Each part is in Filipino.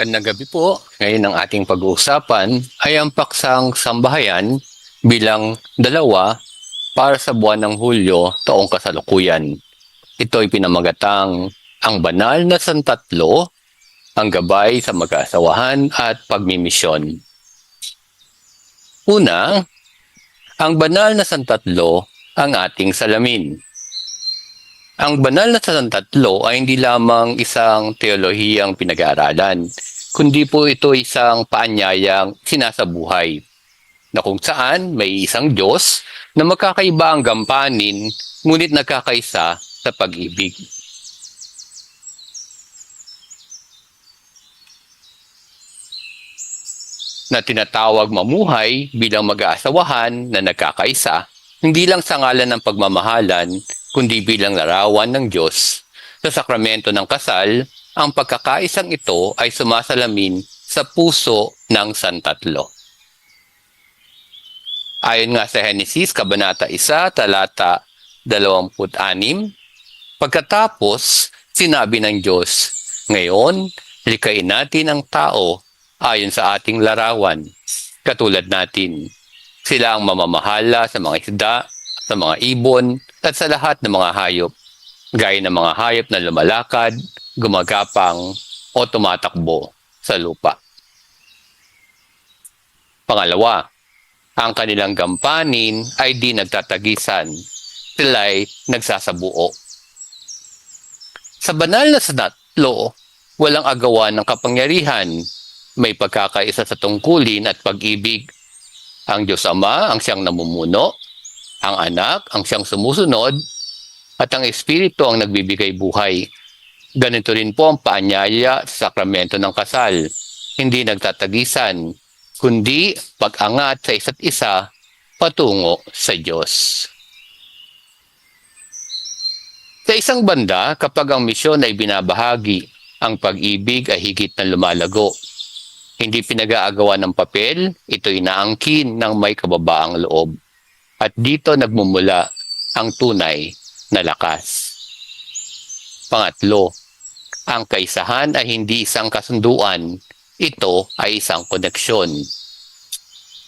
Gandang gabi po. Ngayon ang ating pag-uusapan ay ang paksang sambahayan bilang dalawa para sa buwan ng Hulyo taong kasalukuyan. Ito ay pinamagatang ang banal na santatlo, ang gabay sa mag-asawahan at pagmimisyon. Una, ang banal na santatlo ang ating salamin. Ang banal na santatlo ay hindi lamang isang teolohiyang pinag-aaralan, kundi po ito isang paanyayang sinasabuhay na kung saan may isang Diyos na magkakaiba ang gampanin ngunit nagkakaisa sa pag-ibig. na tinatawag mamuhay bilang mag-aasawahan na nagkakaisa, hindi lang sa ngalan ng pagmamahalan, kundi bilang larawan ng Diyos. Sa sakramento ng kasal, ang pagkakaisang ito ay sumasalamin sa puso ng Santatlo. Ayon nga sa Henesis, Kabanata 1, talata 26, Pagkatapos, sinabi ng Diyos, Ngayon, likain natin ang tao ayon sa ating larawan, katulad natin. Sila ang mamamahala sa mga isda, sa mga ibon, at sa lahat ng mga hayop, gaya ng mga hayop na lumalakad, gumagapang, o tumatakbo sa lupa. Pangalawa, ang kanilang gampanin ay di nagtatagisan. Sila'y nagsasabuo. Sa banal na sanatlo, walang agawan ng kapangyarihan. May pagkakaisa sa tungkulin at pag-ibig. Ang Diyos Ama ang siyang namumuno, ang anak ang siyang sumusunod, at ang Espiritu ang nagbibigay buhay. Ganito rin po ang paanyaya sa sakramento ng kasal. Hindi nagtatagisan, kundi pag-angat sa isa't isa patungo sa Diyos. Sa isang banda, kapag ang misyon ay binabahagi, ang pag-ibig ay higit na lumalago. Hindi pinag-aagawa ng papel, ito'y naangkin ng may kababaang loob. At dito nagmumula ang tunay na lakas. Pangatlo, ang kaisahan ay hindi isang kasunduan, ito ay isang koneksyon.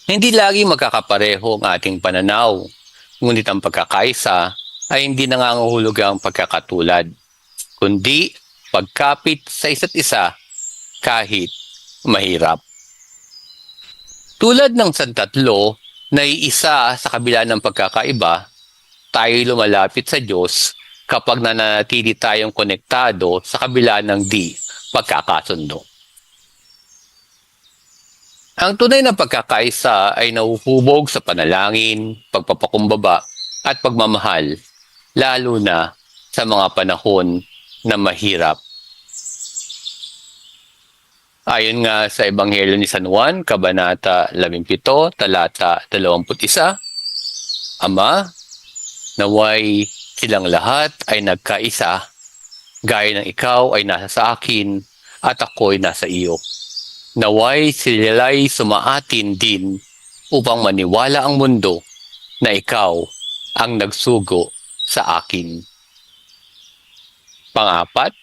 Hindi lagi magkakapareho ang ating pananaw, ngunit ang pagkakaisa ay hindi nangangahulugang pagkakatulad, kundi pagkapit sa isa't isa kahit mahirap. Tulad ng santatlo na iisa sa kabila ng pagkakaiba, tayo lumalapit sa Diyos kapag nananatili tayong konektado sa kabila ng di pagkakasundo. Ang tunay na pagkakaisa ay nahuhubog sa panalangin, pagpapakumbaba at pagmamahal, lalo na sa mga panahon na mahirap. Ayon nga sa Ebanghelyo ni San Juan, Kabanata 17, talata 21, Ama, naway silang lahat ay nagkaisa, gaya ng ikaw ay nasa sa akin at ako'y nasa iyo. Naway sila'y sumaatin din upang maniwala ang mundo na ikaw ang nagsugo sa akin. Pangapat,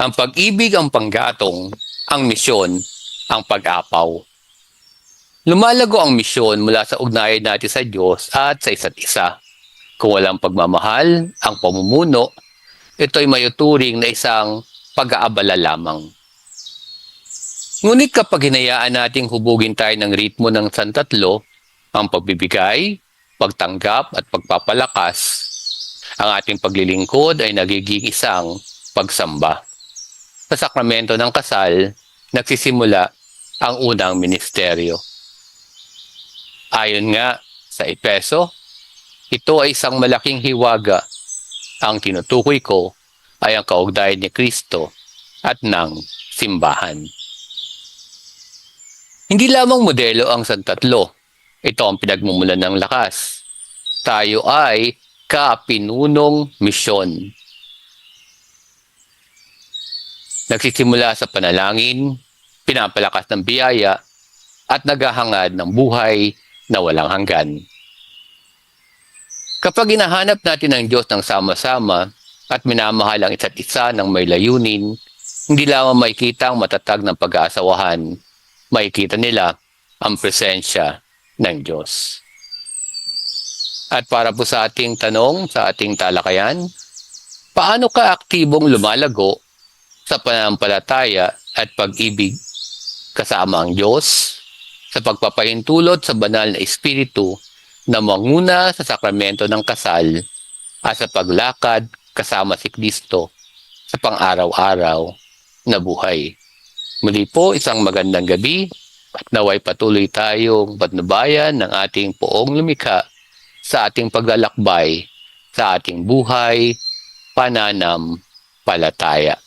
ang pag-ibig ang panggatong, ang misyon ang pag-apaw. Lumalago ang misyon mula sa ugnayan natin sa Diyos at sa isa't isa. Kung walang pagmamahal, ang pamumuno, ito ay mayuturing na isang pag-aabala lamang. Ngunit kapag hinayaan nating hubugin tayo ng ritmo ng santatlo, ang pagbibigay, pagtanggap at pagpapalakas, ang ating paglilingkod ay nagiging isang pagsamba. Sa sakramento ng kasal, nagsisimula ang unang ministeryo. Ayon nga sa Epeso, ito ay isang malaking hiwaga. Ang tinutukoy ko ay ang kaugnayan ni Kristo at ng simbahan. Hindi lamang modelo ang santatlo. Ito ang pinagmumulan ng lakas. Tayo ay kapinunong misyon. Nagsisimula sa panalangin, pinapalakas ng biyaya, at naghahangad ng buhay na walang hanggan. Kapag hinahanap natin ang Diyos ng sama-sama at minamahal ang isa't isa ng may layunin, Hindi lamang makikita ang matatag ng pag-aasawahan, makikita nila ang presensya ng Diyos. At para po sa ating tanong, sa ating talakayan, paano ka aktibong lumalago sa pananampalataya at pag-ibig kasama ang Diyos sa pagpapahintulot sa banal na Espiritu na manguna sa sakramento ng kasal at sa paglakad kasama si Kristo sa pang-araw-araw na buhay. Muli po, isang magandang gabi at naway patuloy tayong patnubayan ng ating poong lumikha sa ating paglalakbay sa ating buhay, pananam, palataya.